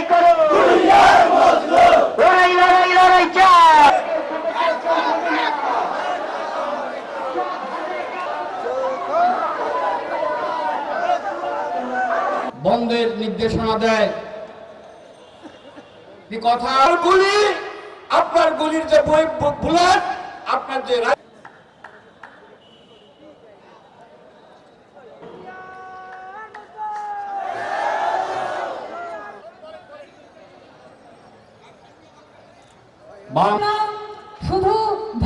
লড়াই করো। লড়াই লড়াই লড়াই চাই। বন্ধের নির্দেশনা দেয়। কথা? আর গুলি আপনার গুলির যে বই বুলেট আপনার যে শুধু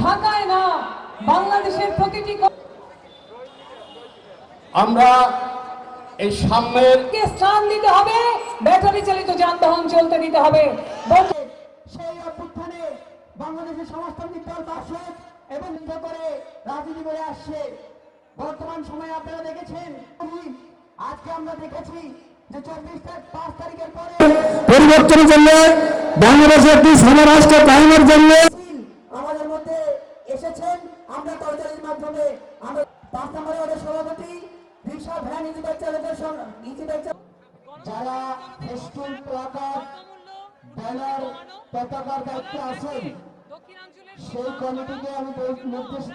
ঢাকায় না বাংলাদেশের প্রতিটি আমরা এই সাম্যের স্থান দিতে হবে? ব্যাটারি চালিত যানবাহন চলতে দিতে হবে। সেই অভ্যুত্থানে বাংলাদেশের সমাজতান্ত্রিক দল বাসক এবং নিন্দা করে রাজনীতি করে আসছে। বর্তমান সময়ে আপনারা দেখেছেন আজকে আমরা দেখেছি যে চব্বিশ তারিখ পাঁচ তারিখের পরে পরিবর্তনের জন্য বাংলাদেশে একটি সমরাষ্ট্র কায়েমের জন্য আমাদের মধ্যে এসেছেন। আমরা তরকারির মাধ্যমে আমরা পাঁচ নম্বরে ওদের সভাপতি রিক্সা ভ্যান ইঞ্জিনিয়ার ইঞ্জিনিয়ার যারা ফেস্টুন প্লাকার্ড ব্যানার, পতাকার দায়িত্বে আছেন, সেই কমিটিকে আমি নির্দেশ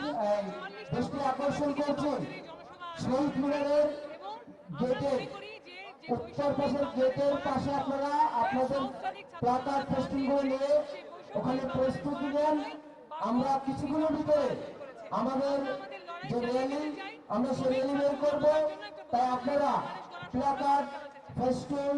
দৃষ্টি আকর্ষণ করছি। শহীদ মিনারের গেটের উত্তর পাশের গেটের পাশে আপনারা আপনাদের প্লাকার পোস্টিং করে নিয়ে ওখানে প্রস্তুতি নেন। আমরা কিছুগুলোর ভিতরে আমাদের যে র্যালি আমরা সেই র্যালি বের করব। তাই আপনারা প্লাকার ফেস্টুন